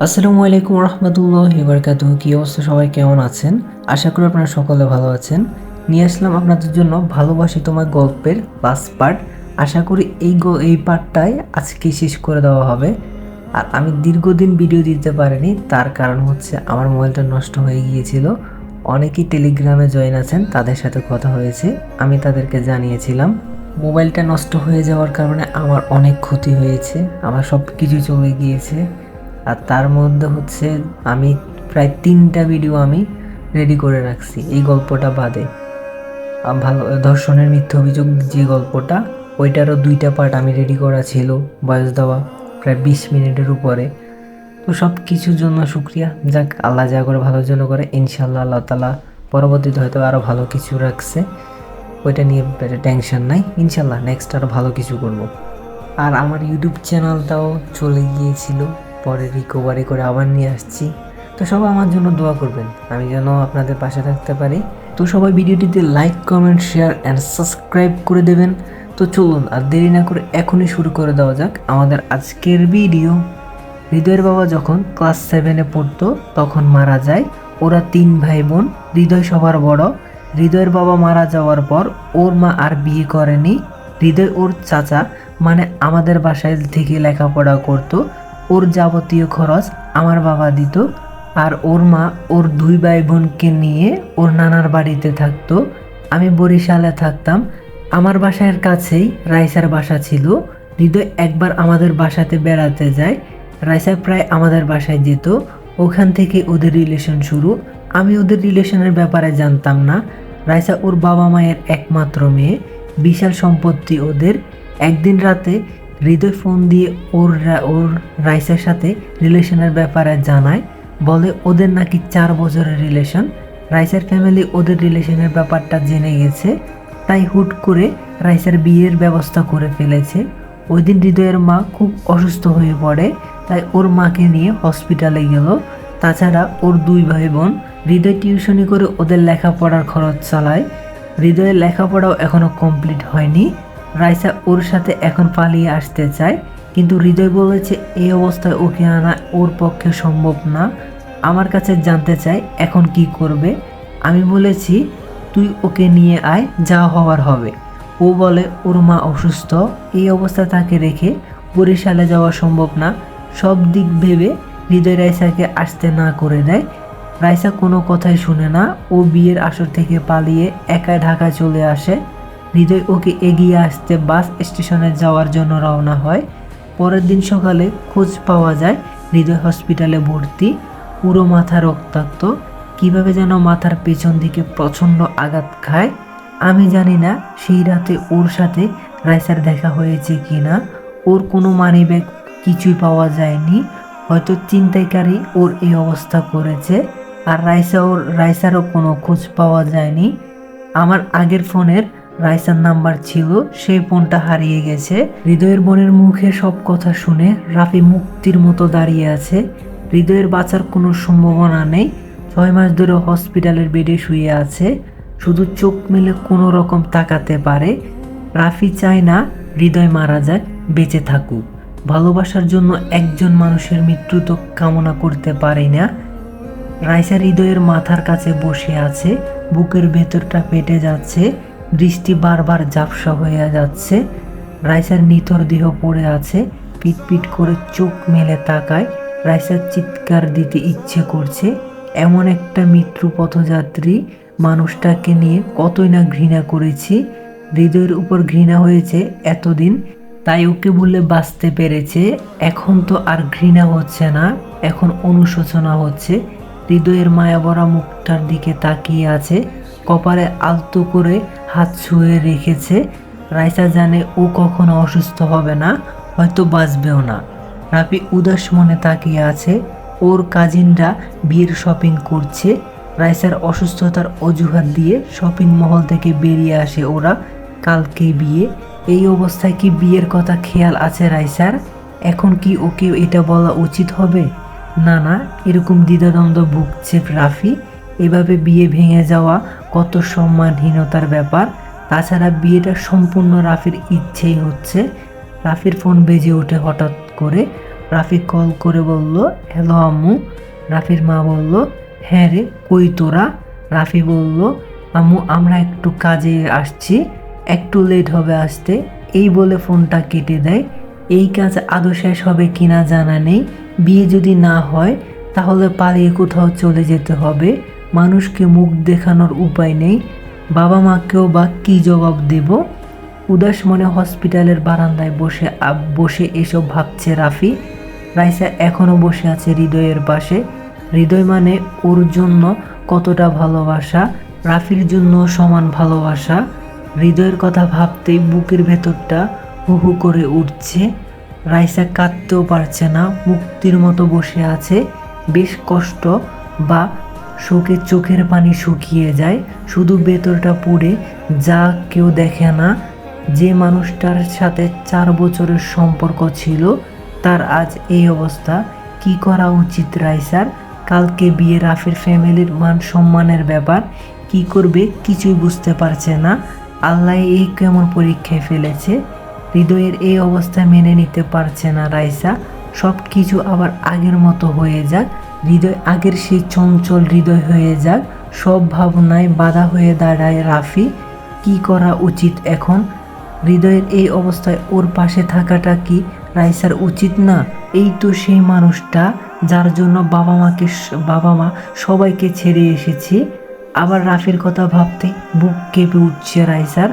আসসালামু আলাইকুম রহমতুল্লাহ বরকাত কি অবস্থা? সবাই কেমন আছেন? আশা করি আপনারা সকলে ভালো আছেন। নিয়ে আসলাম আপনাদের জন্য ভালোবাসি তোমার গল্পের লাস্ট পার্ট আশা করি এই গ- এই পার্টটাই আজকে শেষ করে দেওয়া হবে। আর আমি দীর্ঘদিন ভিডিও দিতে পারিনি, তার কারণ হচ্ছে আমার মোবাইলটা নষ্ট হয়ে গিয়েছিল। অনেকেই টেলিগ্রামে জয়েন আছেন, তাদের সাথে কথা হয়েছে, আমি তাদেরকে জানিয়েছিলাম। মোবাইলটা নষ্ট হয়ে যাওয়ার কারণে আমার অনেক ক্ষতি হয়েছে, আমার সব কিছু চলে গিয়েছে। আর তার মধ্যে হচ্ছে আমি প্রায় তিনটা ভিডিও আমি রেডি করে রাখছি এই গল্পটা বাদে। ভালো, ধর্ষণের মিথ্যা অভিযোগ যে গল্পটা, ওইটারও দুইটা পার্ট আমি রেডি করা ছিল বয়স দেওয়া প্রায় বিশ মিনিটের উপরে। তো সব কিছুর জন্য শুক্রিয়া। যাক, আল্লাহ যা করে ভালোর জন্য করে। ইনশাল্লাহ আল্লাহ তালা পরবর্তীতে হয়তো আরও ভালো কিছু রাখছে। ওইটা নিয়ে টেনশন নাই। ইনশাল্লাহ নেক্সট আরও ভালো কিছু করব। আর আমার ইউটিউব চ্যানেলটাও চলে গিয়েছিল। পরে রিকভারি করে আবার নিয়ে আসছি। তো সবাই আমার জন্য দোয়া করবেন। আমি যেন আপনাদের পাশে থাকতে পারি। তো সবাই ভিডিওটিতে like comment share and subscribe করে দেবেন। তো চলুন আর দেরি না করে এখনই শুরু করে দেওয়া যাক আমাদের আজকের ভিডিও হৃদয়ের বাবা যখন ক্লাস সেভেনে পড়তো, তখন মারা যায়। ওরা তিন ভাই বোন হৃদয় সবার বড়। হৃদয়ের বাবা মারা যাওয়ার পর ওর মা আর বিয়ে করেনি। হৃদয় ওর চাচা মানে আমাদের বাসায় থেকে লেখাপড়া করতো। ওর যাবতীয় খরচ আমার বাবা দিত আর ওর মা ওর দুই ভাই বোনকে নিয়ে ওর নানার বাড়িতে থাকতো। আমি বরিশালে থাকতাম। আমার বাসার কাছেই রাইসার বাসা ছিল। হৃদয় একবার আমাদের বাসাতে বেড়াতে যায়। রাইসা প্রায় আমাদের বাসায় যেত। ওখান থেকে ওদের রিলেশন শুরু। আমি ওদের রিলেশনের ব্যাপারে জানতাম না। রাইসা ওর বাবা মায়ের একমাত্র মেয়ে। বিশাল সম্পত্তি ওদের। একদিন রাতে হৃদয় ফোন দিয়ে ওর ওর রাইসের সাথে রিলেশনের ব্যাপারে জানায়, বলে ওদের নাকি চার বছরের রিলেশন। রাইসের ফ্যামিলি ওদের রিলেশনের ব্যাপারটা জেনে গেছে, তাই হুট করে রাইসের বিয়ের ব্যবস্থা করে ফেলেছে। ওই দিন হৃদয়ের মা খুব অসুস্থ হয়ে পড়ে, তাই ওর মাকে নিয়ে হসপিটালে গেল। তাছাড়া ওর দুই ভাই বোন হৃদয় টিউশনি করে ওদের লেখাপড়ার খরচ চালায়। হৃদয়ের লেখাপড়াও এখনও কমপ্লিট হয়নি। রাইসা ওর সাথে এখন পালিয়ে আসতে চায়, কিন্তু হৃদয় বলেছে এই অবস্থায় ওকে আনা ওর পক্ষে সম্ভব না। আমার কাছে জানতে চায়, এখন কি করবে? আমি বলেছি, তুই ওকে নিয়ে আয়, যা হওয়ার হবে। ও বলে, ওর মা অসুস্থ, এই অবস্থা তাকে রেখে বরিশালে যাওয়া সম্ভব না। সব দিক ভেবে হৃদয় রাইসাকে আসতে না করে দেয়। রাইসা কোনো কথাই শুনে না, ও বিয়ের আসর থেকে পালিয়ে একা ঢাকা চলে আসে। হৃদয় ওকে এগিয়ে আসতে বাস স্টেশনে যাওয়ার জন্য রওনা হয়। পরের দিন সকালে খোঁজ পাওয়া যায়, হৃদয় হসপিটালে ভর্তি, পুরো মাথা রক্তাক্ত। কীভাবে যেন মাথার পেছন দিকে প্রচণ্ড আঘাত খায়, আমি জানি না সেই রাতে ওর সাথে রাইসার দেখা হয়েছে কি না ওর কোনো মানিব্যাগ কিছুই পাওয়া যায়নি, হয়তো চিন্তাইকারী ওর এই অবস্থা করেছে, আর রাইসা ওর, রাইসারও কোনো খোঁজ পাওয়া যায়নি। আমার আগের ফোনের রাইসার নাম্বার ছিল, সেই ফোনটা হারিয়ে গেছে। হৃদয়ের বোনের মুখে সব কথা শুনে রাফি মুক্তির মতো দাঁড়িয়ে আছে। হৃদয়ের বাঁচার কোনো সম্ভাবনা নেই। ছয় মাস ধরে হসপিটালের বেডে শুয়ে আছে। শুধু চোখ মেলে কোনো রকম তাকাতে পারে। রাফি চায় না হৃদয় মারা যাক, বেঁচে থাকুক। ভালোবাসার জন্য একজন মানুষের মৃত্যু তো কামনা করতে পারি না। রাইসা হৃদয়ের মাথার কাছে বসে আছে, বুকের ভেতরটা ফেটে যাচ্ছে। দৃষ্টি বারবার ঝাপসা হয়ে যাচ্ছে। রাইসার নিথর দেহ পড়ে আছে। পিট পিট করে চোখ মেলে তাকায়। রাইসার চিৎকার দিতে ইচ্ছে করছে। এমন একটা মৃত্যু পথযাত্রী মানুষটাকে নিয়ে কতই না ঘৃণা করেছি। হৃদয়ের উপর ঘৃণা হয়েছে এতদিন, তাই ওকে বলে বাঁচতে পেরেছে। এখন তো আর ঘৃণা হচ্ছে না, এখন অনুশোচনা হচ্ছে। হৃদয়ের মায়াবরা মুখটার দিকে তাকিয়ে আছে। কপালে আলতো করে হাত ছুঁয়ে রেখেছে। রাইসা জানে ও কখনো অসুস্থ হবে না, হয়তো বাঁচবেও না। রাপি উদাস মনে তাকিয়ে আছে। ওর কাজিনরা বিয়ের শপিং করছে। রাইসার অসুস্থতার অজুহাত দিয়ে শপিং মহল থেকে বেরিয়ে আসে ওরা। কালকে বিয়ে। এই অবস্থায় কি বিয়ের কথা খেয়াল আছে রাইসার? এখন কি ওকে এটা বলা উচিত হবে? না না, এরকম দ্বিধাদ্বন্দ্ব ভুগছে রাফি। এভাবে বিয়ে ভেঙে যাওয়া কত সম্মানহীনতার ব্যাপার। তাছাড়া বিয়েটা সম্পূর্ণ রাফির ইচ্ছেই হচ্ছে। রাফির ফোন বেজে ওঠে হঠাৎ করে। রাফি কল করে বলল, হ্যালো আম্মু। রাফির মা বলল হ্যাঁ রে, কই তোরা? রাফি বলল, আম্মু, আমরা একটু কাজে আসছি। একটু লেট হবে আসতে। এই বলে ফোনটা কেটে দেয়। এই কাজ আদৌ শেষ হবে কিনা জানা নেই। বিয়ে যদি না হয়, তাহলে পালিয়ে কোথাও চলে যেতে হবে। মানুষকে মুখ দেখানোর উপায় নেই। বাবা মাকেও বা কী জবাব দেব? উদাস মনে হসপিটালের বারান্দায় বসে বসে এসব ভাবছে রাফি। রাইসা এখনও বসে আছে হৃদয়ের পাশে। হৃদয় মানে ওর জন্য কতটা ভালোবাসা, রাফির জন্য সমান ভালোবাসা। হৃদয়ের কথা ভাবতেই বুকের ভেতরটা হু হু করে উঠছে। রাইসা কাঁদতেও পারছে না, মুক্তির মতো বসে আছে। বেশ কষ্ট বা শোকে চোখের পানি শুকিয়ে যায়। শুধু ভেতরটা পুড়ে, যা কেউ দেখে না। যে মানুষটার সাথে চার বছরের সম্পর্ক ছিল, তার আজ এই অবস্থা। কি করা উচিত রাইসার? কালকে বিয়ে রাফির ফ্যামিলির মান সম্মানের ব্যাপার। কি করবে কিছুই বুঝতে পারছে না। আল্লাহ এই কেমন পরীক্ষায় ফেলেছে? হৃদয়ের এই অবস্থা মেনে নিতে পারছে না রাইসা। সব কিছু আবার আগের মতো হয়ে যাক। হৃদয়, আগের সেই চঞ্চল হৃদয় হয়ে যাক। সব ভাবনায় বাধা হয়ে দাঁড়ায় রাফি। কি করা উচিত এখন? হৃদয়ের এই অবস্থায় ওর পাশে থাকাটা কি রাইসার উচিত না? এই তো সেই মানুষটা যার জন্য বাবা মাকে বাবা মা সবাইকে ছেড়ে এসেছি। আবার রাফির কথা ভাবতে বুক কেঁপে উঠছে রাইসার।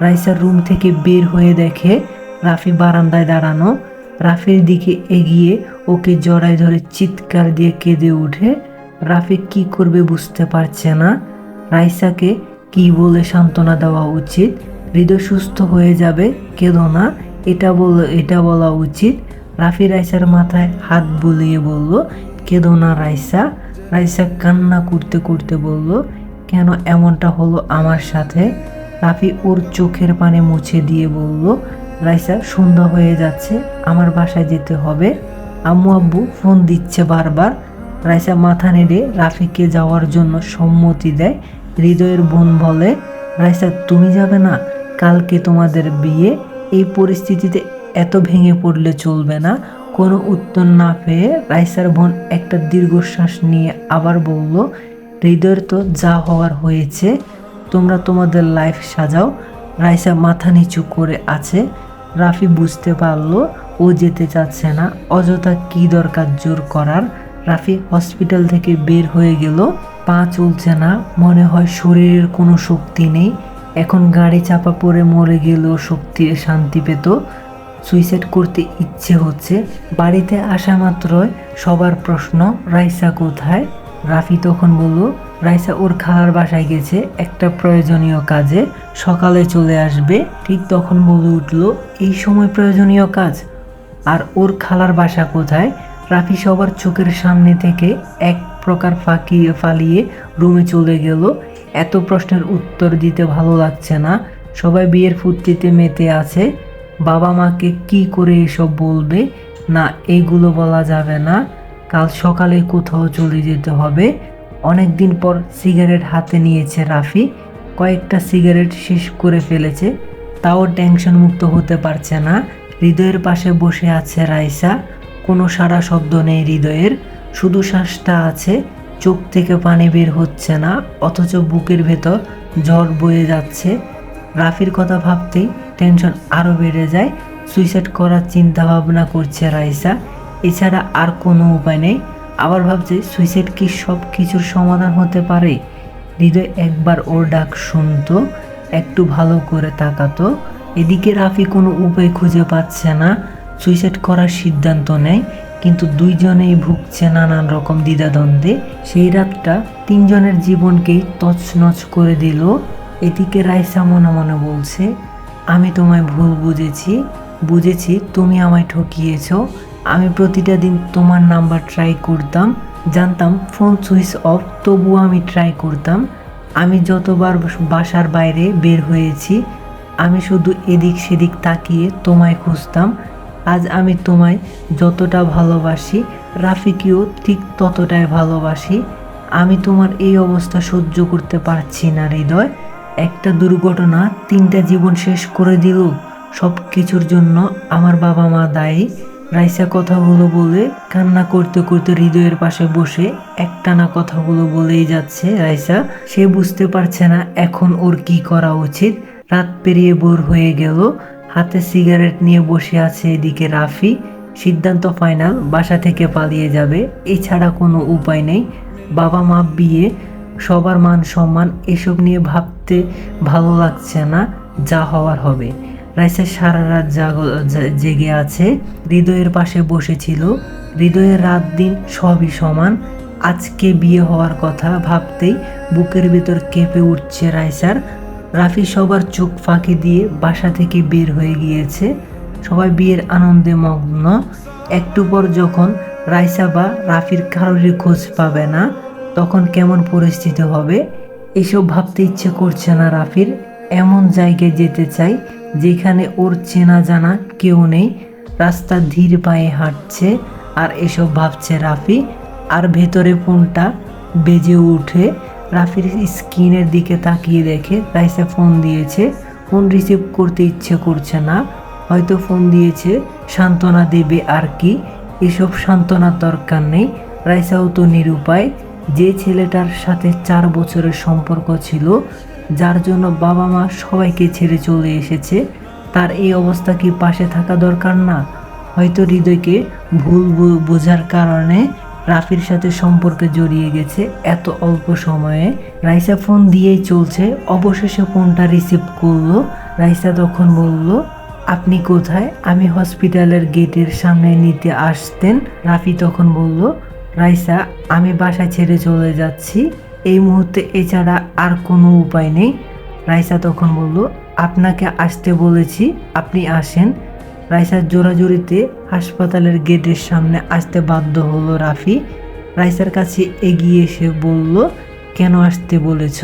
রাইসার রুম থেকে বের হয়ে দেখে রাফি বারান্দায় দাঁড়ানো। রাফির দিকে এগিয়ে ওকে জড়ায় ধরে চিৎকার দিয়ে কেঁদে উঠে রাফি কি করবে বুঝতে পারছে না। রাইসাকে কি বলে সান্ত্বনা দেওয়া উচিত? হৃদয় সুস্থ হয়ে যাবে? কেঁদো না। এটা বল এটা বলা উচিত। রাফি রাইসার মাথায় হাত বুলিয়ে বলল, কেঁদো না রাইসা। রাইসা কান্না করতে করতে বলল, কেন এমনটা হলো আমার সাথে? রাফি ওর চোখের পানে মুছে দিয়ে বলল রাইসা, সন্ধ্যা হয়ে যাচ্ছে, আমার বাসায় যেতে হবে। আম্মু আব্বু ফোন দিচ্ছে বারবার। রাইসা মাথা নেড়ে রাফিকে যাওয়ার জন্য সম্মতি দেয়, হৃদয়ের বোন বলে, রাইসা, তুমি যাবে না? কালকে তোমাদের বিয়ে। এই পরিস্থিতিতে এত ভেঙে পড়লে চলবে না। কোনো উত্তর না পেয়ে রাইসার বোন একটা দীর্ঘশ্বাস নিয়ে আবার বলল, হৃদয়ের তো যা হওয়ার হয়েছে, তোমরা তোমাদের লাইফ সাজাও। রাইসা মাথা নিচু করে আছে। রাফি বুঝতে পারল ও যেতে চাচ্ছে না। অযথা কি দরকার জোর করার? রাফি হসপিটাল থেকে বের হয়ে গেল। পা চলছে না, মনে হয় শরীরের কোনো শক্তি নেই। এখন গাড়ি চাপা পড়ে মরে গেলেও শক্তি শান্তি পেত। সুইসাইড করতে ইচ্ছে হচ্ছে। বাড়িতে আসা মাত্রই সবার প্রশ্ন, রাইসা কোথায়? রাফি তখন বলল রাইসা ওর খালার বাসায় গেছে, একটা প্রয়োজনীয় কাজে। সকালে চলে আসবে, ঠিক তখন বলে উঠল, এই সময় প্রয়োজনীয় কাজ? আর ওর খালার বাসা কোথায়? রাফি সবার চোখের সামনে থেকে এক প্রকার ফাঁকিয়ে ফালিয়ে রুমে চলে গেল। এত প্রশ্নের উত্তর দিতে ভালো লাগছে না। সবাই বিয়ের ফুর্তিতে মেতে আছে। বাবা মাকে কি করে এসব বলবে? না এইগুলো বলা যাবে না। কাল সকালে কোথাও চলে যেতে হবে। অনেক দিন পর সিগারেট হাতে নিয়েছে রাফি। কয়েকটা সিগারেট শেষ করে ফেলেছে। তাও টেনশন মুক্ত হতে পারছে না। হৃদয়ের পাশে বসে আছে রাইসা। কোনো সারা শব্দ নেই হৃদয়ের। শুধু শ্বাসটা আছে। চোখ থেকে পানি বের হচ্ছে না, অথচ বুকের ভেতর ঝড় বয়ে যাচ্ছে। রাফির কথা ভাবতেই টেনশন আরও বেড়ে যায়। সুইসাইড করার চিন্তা ভাবনা করছে রাইসা। এছাড়া আর কোনো উপায় নেই। আবার ভাবছে সুইসাইড কি সব কিছুর সমাধান হতে পারে? হৃদয় একবার ওর ডাক শুনতো, একটু ভালো করে তাকাতো। এদিকে রাফি কোনো উপায় খুঁজে পাচ্ছে না। সুইসাইড করার সিদ্ধান্ত নেয়, কিন্তু দুইজনেই ভুগছে নানান রকম দ্বিধাদ্বন্দ্বে। সেই রাতটা তিনজনের জীবনকেই তছনছ করে দিল। এদিকে রাইসা মনে মনে বলছে, আমি তোমায় ভুল বুঝেছি। বুঝেছি তুমি আমায় ঠকিয়েছ। আমি প্রতিটা দিন তোমার নাম্বার ট্রাই করতাম, জানতাম ফোন সুইচ অফ তবুও আমি ট্রাই করতাম। আমি যতবার বাসার বাইরে বের হয়েছি, আমি শুধু এদিক সেদিক তাকিয়ে তোমায় খুঁজতাম। আজ আমি তোমায় যতটা ভালোবাসি, রাফিকেও ঠিক ততটাই ভালোবাসি। আমি তোমার এই অবস্থা সহ্য করতে পারছি না, হৃদয়। একটা দুর্ঘটনা তিনটা জীবন শেষ করে দিল। সব কিছুর জন্য আমার বাবা মা দায়ী। রাইসা কথাগুলো বলে কান্না করতে করতে হৃদয়ের পাশে বসে একটানা কথাগুলো বলেই যাচ্ছে রাইসা। সে বুঝতে পারছে না এখন ওর কি করা উচিত। রাত পেরিয়ে বোর হয়ে গেল। হাতে সিগারেট নিয়ে বসে আছে এদিকে রাফি। সিদ্ধান্ত ফাইনাল, বাসা থেকে পালিয়ে যাবে। এছাড়া কোনো উপায় নেই। বাবা মা বিয়ে, সবার মান সম্মান, এসব নিয়ে ভাবতে ভালো লাগছে না। যা হওয়ার হবে। রাইসা সারা রাত জাগ- আছে। হৃদয়ের পাশে বসেছিল। হৃদয়ের রাত দিন সবই সমান। আজকে বিয়ে হওয়ার কথা ভাবতেই বুকের ভিতর কেঁপে উঠছে রাইসার। রাফি সবার চোখ ফাঁকি দিয়ে বাসা থেকে বের হয়ে গিয়েছে। সবাই বিয়ের আনন্দে মগ্ন। একটু পর যখন রাইসা বা রাফির কারোরই খোঁজ পাবে না, তখন কেমন পরিস্থিতি হবে? এসব ভাবতে ইচ্ছে করছে না রাফির। এমন জায়গায় যেতে চাই যেখানে ওর চেনা জানা কেউ নেই, রাস্তা ধীর পায়ে হাঁটছে আর এসব ভাবছে রাফি। আর ভেতরে ফোনটা বেজে উঠে রাফির স্ক্রিনের দিকে তাকিয়ে দেখে রাইসা ফোন দিয়েছে। ফোন রিসিভ করতে ইচ্ছে করছে না। হয়তো ফোন দিয়েছে, সান্ত্বনা দেবে আর কি। এসব সান্ত্বনার দরকার নেই। রাইসাও তো নিরুপায়। যে ছেলেটার সাথে চার বছরের সম্পর্ক ছিল যার জন্য বাবা মা সবাইকে ছেড়ে চলে এসেছে। তার এই অবস্থা কি পাশে থাকা দরকার না? হয়তো হৃদয়কে ভুল বোঝার কারণে রাফির সাথে সম্পর্কে জড়িয়ে গেছে এত অল্প সময়ে। রাইসা ফোন দিয়েই চলছে। অবশেষে ফোনটা রিসিভ করল। রাইসা তখন বলল, আপনি কোথায়? আমি হসপিটালের গেটের সামনে নিতে আসতেন। রাফি তখন বলল, রাইসা, আমি বাসা ছেড়ে চলে যাচ্ছি। এই মুহূর্তে এছাড়া আর কোনো উপায় নেই। রাইসা তখন বলল, আপনাকে আসতে বলেছি, আপনি আসেন। রাইসার জোরাজুরিতে হাসপাতালের গেটের সামনে আসতে বাধ্য হলো রাফি। রাইসার কাছে এগিয়ে এসে বলল, কেন আসতে বলেছ?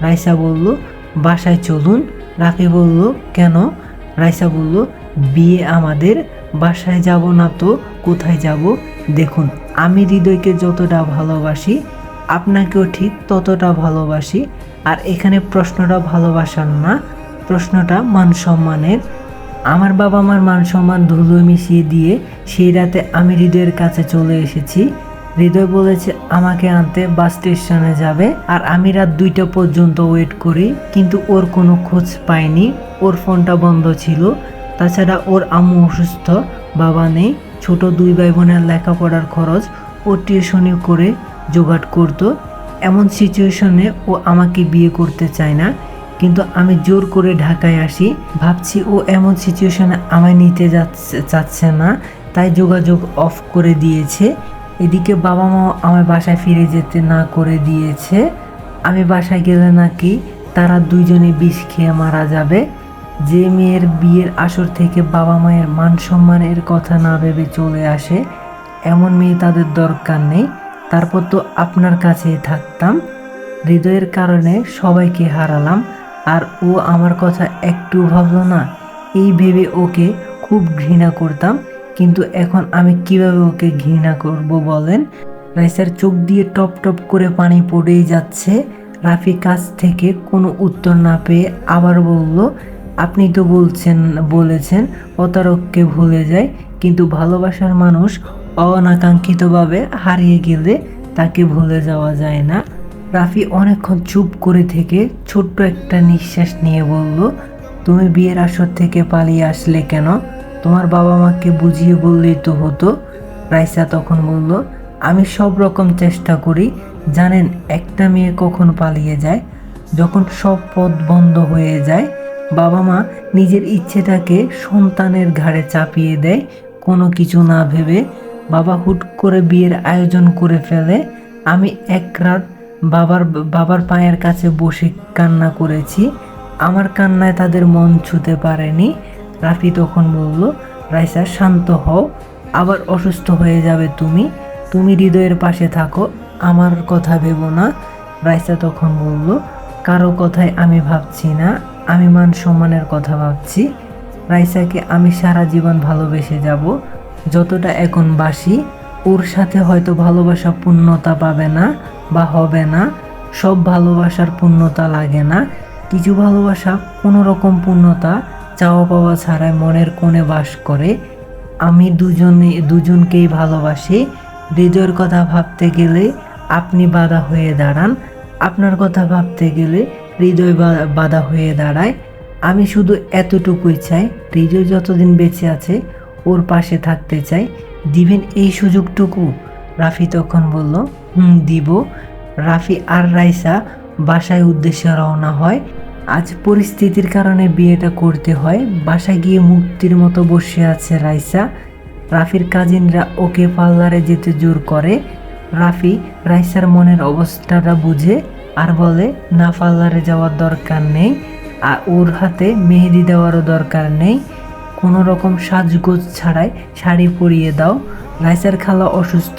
রাইসা বলল, বাসায় চলুন। রাফি বলল, কেন? রাইসা বলল, বিয়ে আমাদের, বাসায় যাব না তো, কোথায় যাব? দেখুন, আমি হৃদয়কে যতটা ভালোবাসি আপনাকেও ঠিক ততটা ভালোবাসি। আর এখানে প্রশ্নটা ভালোবাসার না। প্রশ্নটা মান সম্মানের। আমার বাবা মার মান সম্মান ধুলো মিশিয়ে দিয়ে সেই রাতে আমি হৃদয়ের কাছে চলে এসেছি। হৃদয় বলেছে, আমাকে আনতে বাস স্টেশনে যাবে। আর আমি রাত দুইটা পর্যন্ত ওয়েট করি, কিন্তু ওর কোনো খোঁজ পাইনি। ওর ফোনটা বন্ধ ছিল। তাছাড়া ওর আম্মু অসুস্থ, বাবা নেই। ছোট দুই ভাই বোনের লেখাপড়ার খরচ ও টিউশনি করে জোগাড় করতো। এমন সিচুয়েশনে ও আমাকে বিয়ে করতে চায় না, কিন্তু আমি জোর করে ঢাকায় আসি। ভাবছি ও এমন সিচুয়েশনে আমায় নিতে যাচ্ছে না, তাই যোগাযোগ অফ করে দিয়েছে। এদিকে বাবা মাও আমার বাসায় ফিরে যেতে না করে দিয়েছে। আমি বাসায় গেলে নাকি তারা দুইজনে বিষ খেয়ে মারা যাবে। যে মেয়ের বিয়ের আসর থেকে বাবা মায়ের মান সম্মানের কথা না ভেবে চলে আসে, এমন মেয়ে তাদের দরকার নেই। তারপর তো আপনার কাছেই থাকতাম। হৃদয়ের কারণে সবাইকে হারালাম। আর ও আমার কথা একটু ভাবলো না, এই ভেবে ওকে খুব ঘৃণা করতাম। কিন্তু এখন আমি কীভাবে ওকে ঘৃণা করব বলেন? রাইসার চোখ দিয়ে টপ টপ করে পানি পড়েই যাচ্ছে। রাফি কাছ থেকে কোনো উত্তর না পেয়ে আবার বলল, আপনি তো বলছেন, বলেছেন, প্রতারককে ভুলে যায় কিন্তু ভালোবাসার মানুষ অনাকাঙ্ক্ষিতভাবে হারিয়ে গেলে তাকে ভুলে যাওয়া যায় না। রাফি অনেকক্ষণ চুপ করে থেকে ছোট্ট একটা নিঃশ্বাস নিয়ে বলল, তুমি বিয়ের আসর থেকে পালিয়ে আসলে কেন? তোমার বাবা মাকে বুঝিয়ে বললেই তো হতো। রাইসা তখন বলল, আমি সব রকম চেষ্টা করি। জানেন, একটা মেয়ে কখন পালিয়ে যায়? যখন সব পথ বন্ধ হয়ে যায় বাবা মা নিজের ইচ্ছেটাকে সন্তানের ঘাড়ে চাপিয়ে দেয়, কোনো কিছু না ভেবে বাবা হুট করে বিয়ের আয়োজন করে ফেলে। আমি এক রাত বাবার বাবার পায়ের কাছে বসে কান্না করেছি। আমার কান্নায় তাদের মন ছুতে পারেনি। রাফি তখন বলল, রাইসা, শান্ত হও। আবার অসুস্থ হয়ে যাবে তুমি। তুমি হৃদয়ের পাশে থাকো। আমার কথা ভেবো না। রাইসা তখন বলল, কারও কথায় আমি ভাবছি না। আমি মান সম্মানের কথা ভাবছি। রাইসাকে আমি সারা জীবন ভালোবেসে যাব। যতটা এখন বাসি, ওর সাথে হয়তো ভালোবাসা পূর্ণতা পাবে না বা হবে না, সব ভালোবাসার পূর্ণতা লাগে না। কিছু ভালোবাসা কোনো রকম পূর্ণতা চাওয়া পাওয়া ছাড়াই মনের কোণে বাস করে। আমি দুজনে, দুজনকেই ভালোবাসি। হৃদয়ের কথা ভাবতে গেলে আপনি বাধা হয়ে দাঁড়ান। আপনার কথা ভাবতে গেলে হৃদয় বাধা হয়ে দাঁড়ায়। আমি শুধু এতটুকুই চাই। হৃদয় যতদিন বেঁচে আছে ওর পাশে থাকতে চাই। দিবেন এই সুযোগটুকু। রাফি তখন বলল, হুম, দিব। রাফি আর রাইসা বাসায় উদ্দেশ্যে রওনা হয়। আজ পরিস্থিতির কারণে বিয়েটা করতে হয়। বাসায় গিয়ে মুক্তির মতো বসে আছে রাইসা। রাফির কাজিনরা ওকে পার্লারে যেতে জোর করে। রাফি রাইসার মনের অবস্থাটা বুঝে আর বলে, না, পার্লারে যাওয়ার দরকার নেই। আর ওর হাতে মেহেদি দেওয়ারও দরকার নেই। কোনো রকম সাজগোজ ছাড়াই শাড়ি পরিয়ে দাও। রাইসার খালা অসুস্থ,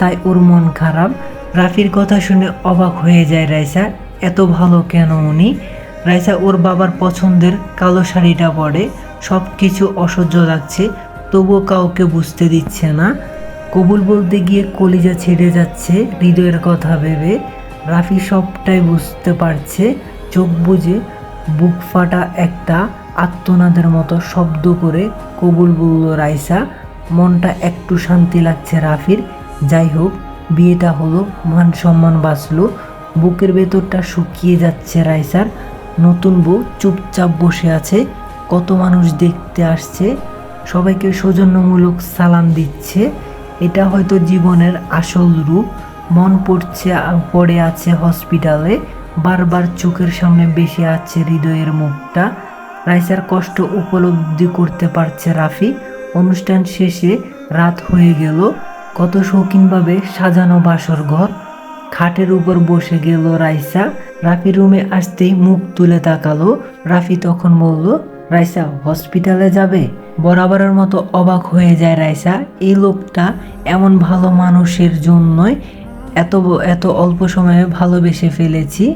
তাই ওর মন খারাপ। রাফির কথা শুনে অবাক হয়ে যায় রাইসা, এত ভালো কেন উনি? রাইসা ওর বাবার পছন্দের কালো শাড়িটা পরে সব কিছু অসহ্য লাগছে, তবুও কাউকে বুঝতে দিচ্ছে না। কবুল বলতে গিয়ে কলিজা ছেড়ে যাচ্ছে হৃদয়ের কথা ভেবে। রাফি সবটাই বুঝতে পারছে, চোখ বুঝে বুক ফাটা একটা আত্মনাদের মতো শব্দ করে কবুল বলল, রাইসা, মনটা একটু শান্তি লাগছে রাফির। যাই হোক, বিয়েটা হলো, মান সম্মান বাঁচলো। বুকের ভেতরটা শুকিয়ে যাচ্ছে রাইসার। নতুন বউ চুপচাপ বসে আছে, কত মানুষ দেখতে আসছে, সবাইকে সৌজন্যমূলক সালাম দিচ্ছে। এটা হয়তো জীবনের আসল রূপ। মন পড়ছে, পড়ে আছে হসপিটালে। বারবার চোখের সামনে বেশি আছে হৃদয়ের মুখটা। রাইসার কষ্ট উপলব্ধি করতে পারছে রাফি। অনুষ্ঠান শেষে রাত হয়ে গেল। কত শৌখিনভাবে সাজানো বাসর ঘর। খাটের উপর বসে গেল রাইসা। রাফি রুমে আসতেই মুখ তুলে তাকালো। রাফি তখন বলল, রাইসা, হসপিটালে যাবে? বরাবরের মতো অবাক হয়ে যায় রাইসা। এই লোকটা এমন ভালো মানুষের জন্যই এত এত অল্প সময়ে ভালোবেসে ফেলেছি।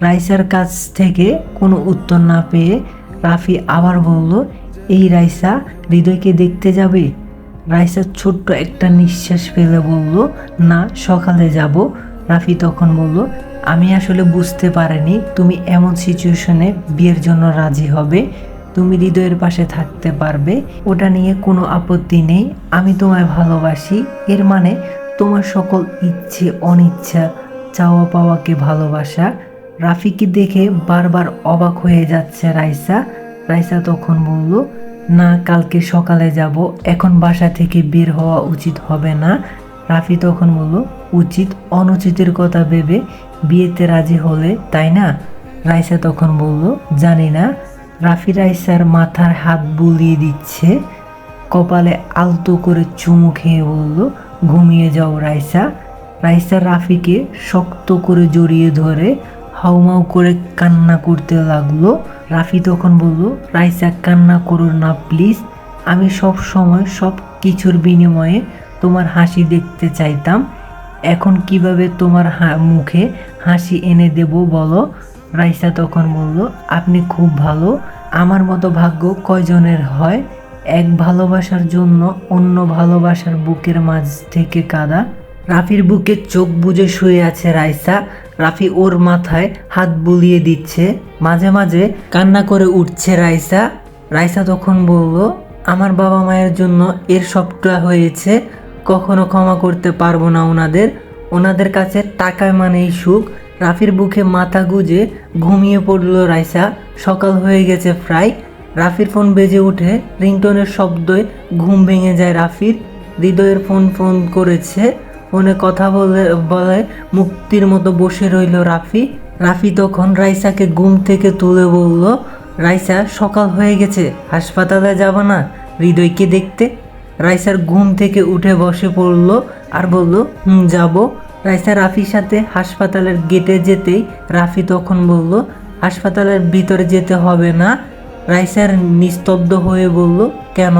রাইসার কাছ থেকে কোনো উত্তর না পেয়ে রাফি আবার বলল, এই রাইসা, হৃদয়কে দেখতে যাবে? রাইসা ছোট্ট একটা নিঃশ্বাস ফেলে বলল, না, সকালে যাব। রাফি তখন বলল, আমি আসলে বুঝতে পারিনি, তুমি এমন সিচুয়েশনে বিয়ের জন্য রাজি হবে। তুমি হৃদয়ের পাশে থাকতে পারবে। ওটা নিয়ে কোনো আপত্তি নেই। আমি তোমায় ভালোবাসি। এর মানে তোমার সকল ইচ্ছে, অনিচ্ছা চাওয়া পাওয়াকে ভালোবাসা। রাফিকে দেখে বারবার অবাক হয়ে যাচ্ছে রাইসা। রাইসা তখন বলল, না, কালকে সকালে যাব, এখন বাসা থেকে বের হওয়া উচিত হবে না। রাফি তখন বলল, উচিত, অনুচিতের কথা ভেবে বিয়েতে রাজি হলে, তাই না? রাইসা তখন বলল, জানি না। রাফি রাইসার মাথার হাত বুলিয়ে দিচ্ছে, কপালে আলতো করে চুমু খেয়ে বলল, ঘুমিয়ে যাও রাইসা। রাইসা রাফিকে শক্ত করে জড়িয়ে ধরে হাউমাউ করে কান্না করতে লাগল। রাফি তখন বলল, রাইসা, কান্না করো না, প্লিজ। আমি সব সময় সব কিছুর বিনিময়ে তোমার হাসি দেখতে চাইতাম। এখন কীভাবে তোমার মুখে হাসি এনে দেব বলো? রাইসা তখন বলল, আপনি খুব ভালো। আমার মতো ভাগ্য কয়জনের হয়? এক ভালোবাসার জন্য অন্য ভালোবাসার বুকের মাঝ থেকে কাদা। রাফির বুকে চোখ বুজে শুয়ে আছে রাইসা। রাফি ওর মাথায় হাত বুলিয়ে দিচ্ছে। মাঝে মাঝে কান্না করে উঠছে রাইসা। রাইসা তখন বলল, আমার বাবা মায়ের জন্য এর সবটা হয়েছে। কখনো ক্ষমা করতে পারব না ওনাদের। ওনাদের কাছে টাকায় মানেই সুখ। রাফির বুকে মাথা গুজে ঘুমিয়ে পড়ল রাইসা। সকাল হয়ে গেছে প্রায়। রাফির ফোন বেজে উঠে রিংটনের শব্দে ঘুম ভেঙে যায় রাফির। হৃদয়ের ফোন ফোন করেছে। ফোনে কথা বলে বলে মুক্তির মতো বসে রইল রাফি। রাফি তখন রাইসাকে ঘুম থেকে তুলে বলল, রাইসা, সকাল হয়ে গেছে, হাসপাতালে যাব না? হৃদয়কে দেখতে? রাইসার ঘুম থেকে উঠে বসে পড়ল আর বলল, হুম, যাব। রাইসা রাফির সাথে হাসপাতালের গেটে যেতেই রাফি তখন বলল, হাসপাতালের ভিতরে যেতে হবে না। রাইসার নিস্তব্ধ হয়ে বলল, কেন?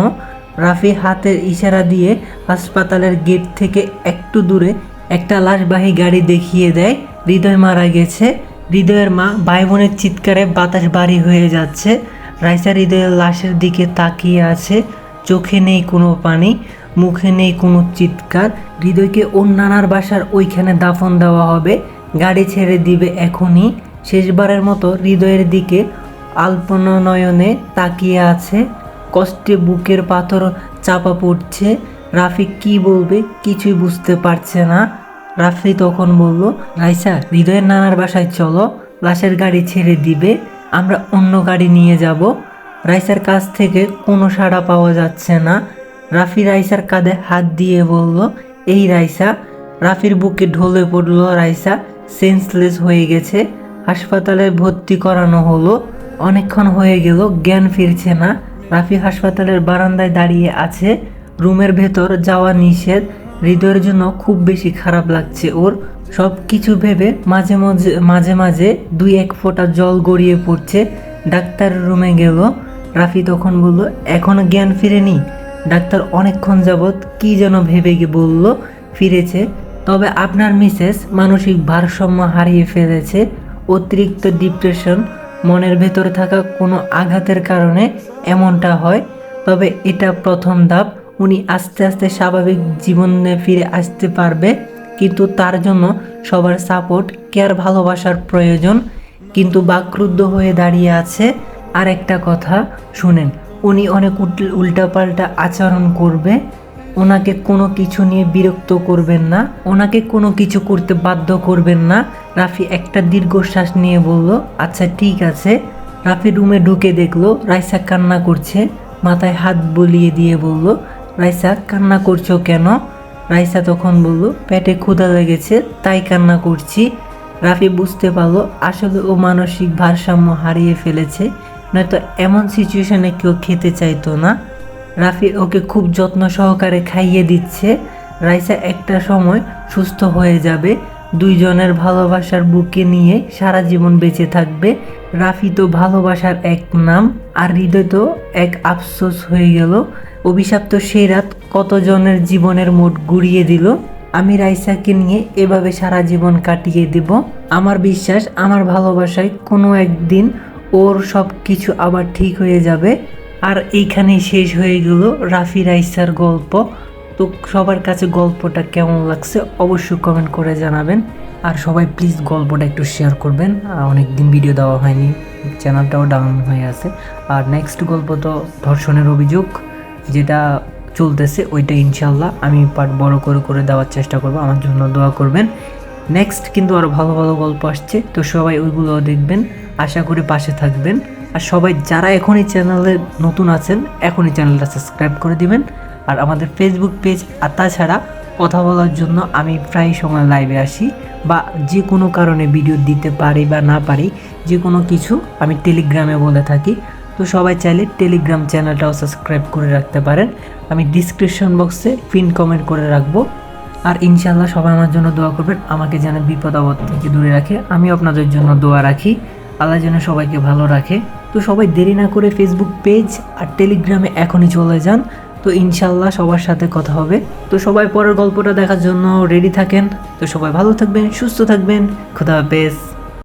রাফি হাতের ইশারা দিয়ে হাসপাতালের গেট থেকে একটু দূরে একটা লাশবাহী গাড়ি দেখিয়ে দেয়, হৃদয় মারা গেছে। হৃদয়ের মা ভাই বোনের চিৎকারে বাতাস বাড়ি হয়ে যাচ্ছে। রাইসা হৃদয়ের লাশের দিকে তাকিয়ে আছে। চোখে নেই কোনো পানি, মুখে নেই কোনো চিৎকার। হৃদয়কে ওর বাসার ওইখানে দাফন দেওয়া হবে। গাড়ি ছেড়ে দিবে এখনই। শেষবারের মতো হৃদয়ের দিকে আল্পনা নয়নে তাকিয়ে আছে। কষ্টে বুকের পাথর চাপা পড়ছে। রাফি কি বলবে কিছুই বুঝতে পারছে না। রাফি তখন বলল, রাইসা, হৃদয়ের নানার বাসায় চলো। লাশের গাড়ি ছেড়ে দিবে। আমরা অন্য গাড়ি নিয়ে যাব। রাইসার কাছ থেকে কোনো সাড়া পাওয়া যাচ্ছে না। রাফি রাইসার কাঁধে হাত দিয়ে বলল, এই রাইসা। রাফির বুকে ঢলে পড়ল, রাইসা সেন্সলেস হয়ে গেছে। হাসপাতালে ভর্তি করানো হলো। অনেকক্ষণ হয়ে গেল, জ্ঞান ফিরছে না। রাফি হাসপাতালের বারান্দায় দাঁড়িয়ে আছে। রুমের ভেতর যাওয়া নিষেধ। হৃদয়ের জন্য খুব বেশি খারাপ লাগছে ওর। সব কিছু ভেবে মাঝে মাঝে মাঝে মাঝে দুই এক ফোঁটা জল গড়িয়ে পড়ছে। ডাক্তার রুমে গেল। রাফি তখন বলল, এখনও জ্ঞান ফিরেনি? ডাক্তার অনেকক্ষণ যাবৎ কি যেন ভেবে গিয়ে বলল, ফিরেছে। তবে আপনার মিসেস মানসিক ভারসাম্য হারিয়ে ফেলেছে। অতিরিক্ত ডিপ্রেশন মনের ভেতরে থাকা কোনো আঘাতের কারণে এমনটা হয়। তবে এটা প্রথম ধাপ। উনি আস্তে আস্তে স্বাভাবিক জীবনে ফিরে আসতে পারবে। কিন্তু তার জন্য সবার সাপোর্ট, কেয়ার, ভালোবাসার প্রয়োজন। কিন্তু বাক্রুদ্ধ হয়ে দাঁড়িয়ে আছে আর একটা কথা। শুনেন, উনি অনেক উল্ট- উল্টাপাল্টা আচরণ করবে। ওনাকে কোনো কিছু নিয়ে বিরক্ত করবেন না। ওনাকে কোনো কিছু করতে বাধ্য করবেন না। রাফি একটা দীর্ঘশ্বাস নিয়ে বলল আচ্ছা ঠিক আছে। রাফি রুমে ঢুকে দেখল, রাইসা কান্না করছে, মাথায় হাত বলিয়ে দিয়ে বলল, রাইসা, কান্না করছ কেন? রাইসা তখন বলল, পেটে ক্ষুধা লেগেছে, তাই কান্না করছি। রাফি বুঝতে পারল, আসলে ও মানসিক ভারসাম্য হারিয়ে ফেলেছে, নয়তো এমন সিচুয়েশনে কেউ খেতে চাইতো না। রাফি ওকে খুব যত্ন সহকারে খাইয়ে দিচ্ছে। রাইসা একটা সময় সুস্থ হয়ে যাবে দুইজনের ভালোবাসার বুকে নিয়ে সারা জীবন বেঁচে থাকবে। রাফি তো ভালোবাসার এক নাম, আর হৃদয় তো এক আফসোস হয়ে গেল। অভিশপ্ত সেই রাত কতজনের জীবনের মোট গুড়িয়ে দিল। আমি রাইসাকে নিয়ে এভাবে সারা জীবন কাটিয়ে দেব। আমার বিশ্বাস, আমার ভালোবাসায় কোনো একদিন ওর সব কিছু আবার ঠিক হয়ে যাবে। আর এইখানেই শেষ হয়ে গেল রাফি রাইসার গল্প। তো সবার কাছে গল্পটা কেমন লাগছে অবশ্যই কমেন্ট করে জানাবেন। আর সবাই প্লিজ গল্পটা একটু শেয়ার করবেন। অনেক দিন ভিডিও দেওয়া হয়নি চ্যানেলটাও ডাউন হয়ে আছে। আর নেক্সট গল্প তো ধর্ষণের অভিযোগ, যেটা চলতেছে, ওইটা ইনশাল্লাহ আমি পার্ট বড় করে করে দেওয়ার চেষ্টা করব। আমার জন্য দোয়া করবেন। নেক্সট কিন্তু আরও ভালো ভালো গল্প আসছে, তো সবাই ওইগুলোও দেখবেন। আশা করি পাশে থাকবেন। আর সবাই যারা এখনই চ্যানেলে নতুন আছেন, এখনই চ্যানেলটা সাবস্ক্রাইব করে দিবেন। আর আমাদের ফেসবুক পেজ আর তাছাড়া কথা বলার জন্য আমি প্রায় সময় লাইভে আসি বা যে কোনো কারণে ভিডিও দিতে পারি বা না পারি, যে কোনো কিছু আমি টেলিগ্রামে বলে থাকি। তো সবাই চাইলে টেলিগ্রাম চ্যানেলটাও সাবস্ক্রাইব করে রাখতে পারেন। আমি ডিসক্রিপশন বক্সে পিন কমেন্ট করে রাখব। আর ইনশাল্লাহ সবাই আমার জন্য দোয়া করবেন, আমাকে যেন বিপদ আপদ থেকে দূরে রাখে। আমি আপনাদের জন্য দোয়া রাখি। আল্লাহ যেন সবাইকে ভালো রাখে। তো সবাই দেরি না করে ফেসবুক পেজ আর টেলিগ্রামে এখনই চলে যান। তো ইনশাল্লাহ সবার সাথে কথা হবে। তো সবাই পরের গল্পটা দেখার জন্য রেডি থাকেন। তো সবাই ভালো থাকবেন, সুস্থ থাকবেন। খুদা হাফেজ।